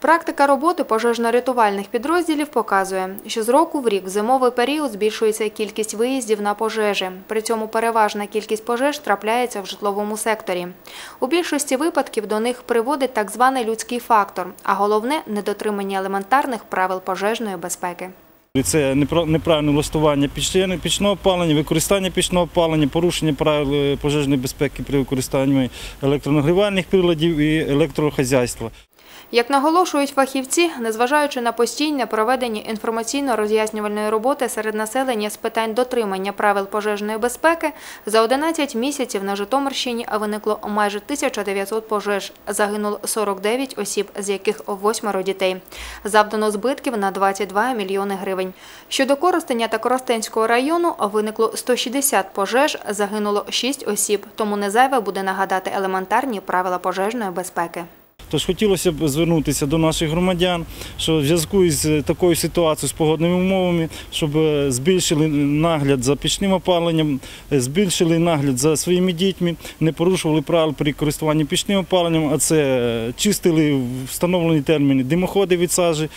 Практика роботи пожежно-рятувальних підрозділів показує, що з року в рік в зимовий період збільшується кількість виїздів на пожежі. При цьому переважна кількість пожеж трапляється в житловому секторі. У більшості випадків до них приводить так званий людський фактор, а головне – недотримання елементарних правил пожежної безпеки. Це непра- неправильне влаштування пічного опалення, використання пічного опалення, порушення правил е, пожежної безпеки при використанні електронагрівальних приладів і електрохазяйства. Як наголошують фахівці, незважаючи на постійне проведення інформаційно-роз'яснювальної роботи серед населення з питань дотримання правил пожежної безпеки, за 11 місяців на Житомирщині виникло майже 1900 пожеж. Загинуло 49 осіб, з яких восьмеро дітей. Завдано збитків на 22 мільйони гривень. Щодо Коростеня та Коростенського району виникло 160 пожеж, загинуло 6 осіб. Тому не зайве буде нагадати елементарні правила пожежної безпеки. Тож хотілося б звернутися до наших громадян, що в зв'язку із такою ситуацією з погодними умовами, щоб е, збільшили нагляд за пічним опаленням, е, збільшили нагляд за своїми дітьми, не порушували правил при користуванні пічним опаленням, а це е, чистили встановлені терміни димоходи від сажі,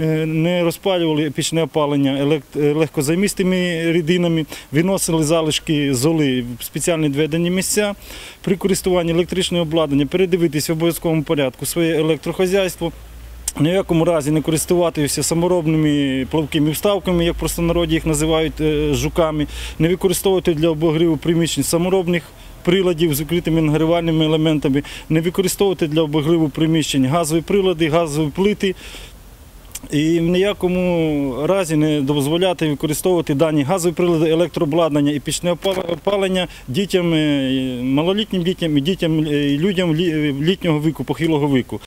е, не розпалювали пічне опалення легкозаймістими рідинами, виносили залишки золи в спеціальні відведені місця. При користуванні електричного обладнання передивитися в обов'язковому порядку своє електрохозяйство. Ні в якому разі не користуватися саморобними плавкими вставками, як просто народі їх називають е, жуками, не використовувати для обогріву приміщень саморобних приладів з укритими нагрівальними елементами, не використовувати для обогріву приміщень газові прилади, газові плити. І в ніякому разі не дозволяти використовувати дані газові прилади, електрообладнання і пічне опалення дітям, е, малолітнім дітям і дітям е, і людям літнього віку, похилого віку.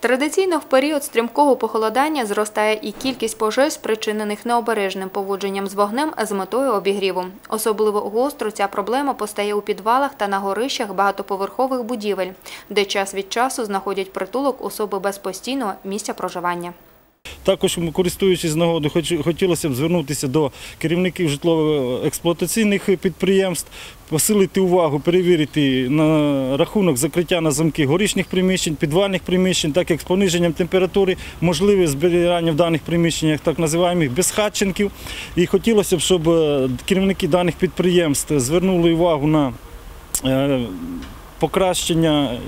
Традиційно в період стрімкого похолодання зростає і кількість пожеж, спричинених необережним поводженням з вогнем з метою обігріву. Особливо гостро ця проблема постає у підвалах та на горищах багатоповерхових будівель, де час від часу знаходять притулок особи без постійного місця проживання. Також, користуючись нагодою, хотілося б звернутися до керівників житлово-експлуатаційних підприємств, посилити увагу, перевірити на рахунок закриття на замки горішніх приміщень, підвальних приміщень, так як з пониженням температури можливе зберігання в даних приміщеннях так називаємих безхатченків. І хотілося б, щоб е, керівники даних підприємств звернули увагу на е, покращення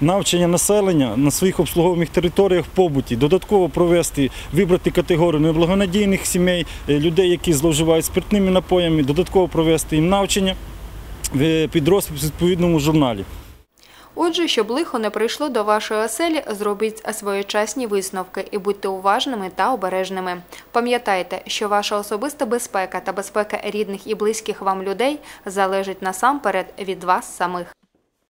навчання населення на своїх обслуговуваних територіях в побуті, додатково провести, вибрати категорію неблагонадійних сімей, е, людей, які зловживають спиртними напоями, додатково провести їм навчання в підрозпис в відповідному журналі. Отже, щоб лихо не прийшло до вашої оселі, зробіть своєчасні висновки і будьте уважними та обережними. Пам'ятайте, що ваша особиста безпека та безпека рідних і близьких вам людей залежить насамперед від вас самих.